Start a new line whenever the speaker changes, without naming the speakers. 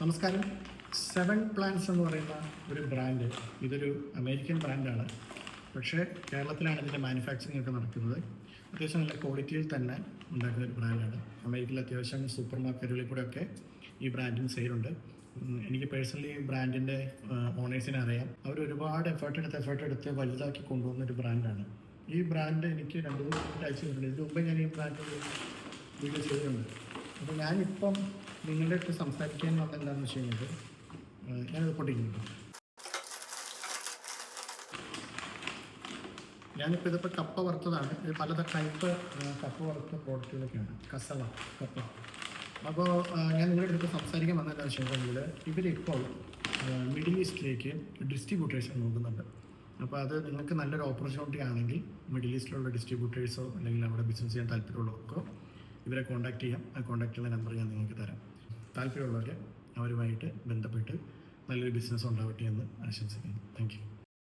നമസ്കാരം. Seven plans എന്ന് പറയുന്ന ഒരു ബ്രാൻഡ് ഇതൊരു അമേരിക്കൻ ബ്രാൻഡാണ് പക്ഷേ കേരളത്തിലാണ് ഇതിന്റെ മാനുഫാക്ചറിങ് ഒക്കെ നടക്കുന്നത്. അത്യാവശ്യം നല്ല ക്വാളിറ്റിയിൽ തന്നെ ഉണ്ടാക്കുന്ന ഒരു ബ്രാൻഡാണ് അമേരിക്കയിൽ അത്യാവശ്യം സൂപ്പർ മാർക്കറ്റുകളിൽ ഒക്കെ ഈ ബ്രാൻഡിന് സെയിലുണ്ട് എനിക്ക് പേഴ്സണലി ഈ ബ്രാൻഡിന്റെ ഓണേഴ്സിനെ അറിയാം. അവർ ഒരുപാട് എഫേർട്ട് എടുത്ത് എഫേർട്ട് എടുത്ത് വലുതാക്കി കൊണ്ടുവന്ന ഒരു ബ്രാൻഡാണ് ഈ ബ്രാൻഡ് എനിക്ക് രണ്ട് മൂന്ന് ആഴ്ച ഇതിന് മുമ്പ് ഞാൻ ഈ ബ്രാൻഡ് വീഡിയോ ചെയ്തിട്ടുണ്ട്. അപ്പോൾ ഞാനിപ്പം നിങ്ങളുടെ അടുത്ത് സംസാരിക്കാൻ വന്നത് എന്താണെന്ന് വെച്ച് കഴിഞ്ഞാൽ ഞാനത് പൊട്ടിക്കുന്നുണ്ട് ഞാനിപ്പോൾ ഇതിപ്പോൾ കപ്പ വറുത്തതാണ്. ഇത് പല ടൈപ്പ് കപ്പ വറുത്ത പ്രോഡക്റ്റുകളൊക്കെയാണ്. കസള കപ്പ. അപ്പോൾ ഞാൻ നിങ്ങളുടെ അടുത്ത് സംസാരിക്കാൻ വന്നതെന്ന് വെച്ച് കഴിഞ്ഞാൽ ഇവരിപ്പോൾ മിഡിൽ ഈസ്റ്റിലേക്ക് ഡിസ്ട്രിബ്യൂട്ടേഴ്സ് നോക്കുന്നുണ്ട്. അപ്പോൾ അത് നിങ്ങൾക്ക് നല്ലൊരു ഓപ്പർച്യൂണിറ്റി ആണെങ്കിൽ മിഡിൽ ഈസ്റ്റിലുള്ള ഡിസ്ട്രിബ്യൂട്ടേഴ്സോ അല്ലെങ്കിൽ അവിടെ ബിസിനസ് ചെയ്യാൻ താല്പര്യമുള്ളവർക്കോ ഇവരെ കോൺടാക്ട് ചെയ്യാം. ആ കോൺടാക്ട് ചെയ്യുന്ന നമ്പർ ഞാൻ നിങ്ങൾക്ക് തരാം. താല്പര്യമുള്ളവർ അവരുമായിട്ട് ബന്ധപ്പെട്ട് നല്ലൊരു ബിസിനസ് ഉണ്ടാവട്ടെ എന്ന് ആശംസിക്കുന്നു. താങ്ക്